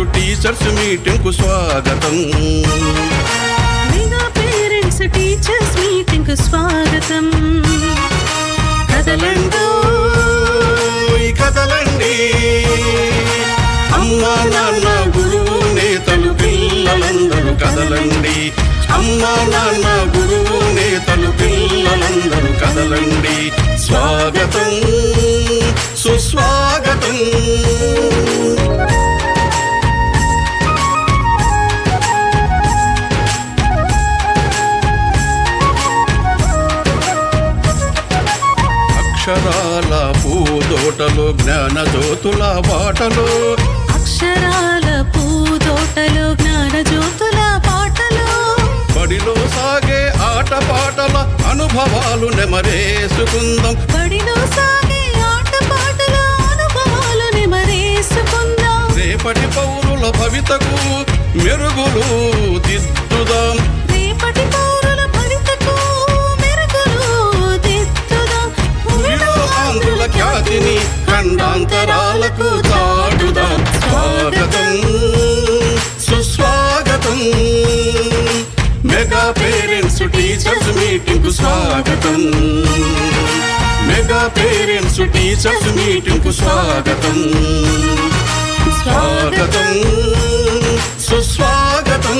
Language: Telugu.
టీచర్స్ మీటింగ్కు స్వాగతం. మెగా పేరెంట్స్ టీచర్స్ మీటింగ్కు స్వాగతం. కదలండో. కదలండి. అమ్మా నాన్న గురువు నేతలు పిల్లలందరూ కదలండి. అమ్మా నాన్న గురువు నేతలు పిల్లలందరూ కదలండి. స్వాగతం. అక్షరాల పూదోటలో జ్ఞాన జ్యోతుల బాటలో అక్షరాల పూదోటలో జ్ఞాన జ్యోతుల పాటలో. బడిలో సాగే ఆట పాటల అనుభవాలు నెమరేసుకుందాం. బడిలో సాగే ఆట పాటల అనుభవాలు నెమరేసుకుందాం. రేపటి పౌరుల భవితకు మెరుగులు దిద్దుదాం. ఖండాంతరాలకు చాటుదాం. స్వాగతం సుస్వాగతం. మెగా పేరెంట్స్ టీచర్స్ మీటింగ్కు స్వాగతం. మెగా పేరెంట్స్ టీచర్స్ మీటింగ్కు స్వాగతం. స్వాగతం సుస్వాగతం.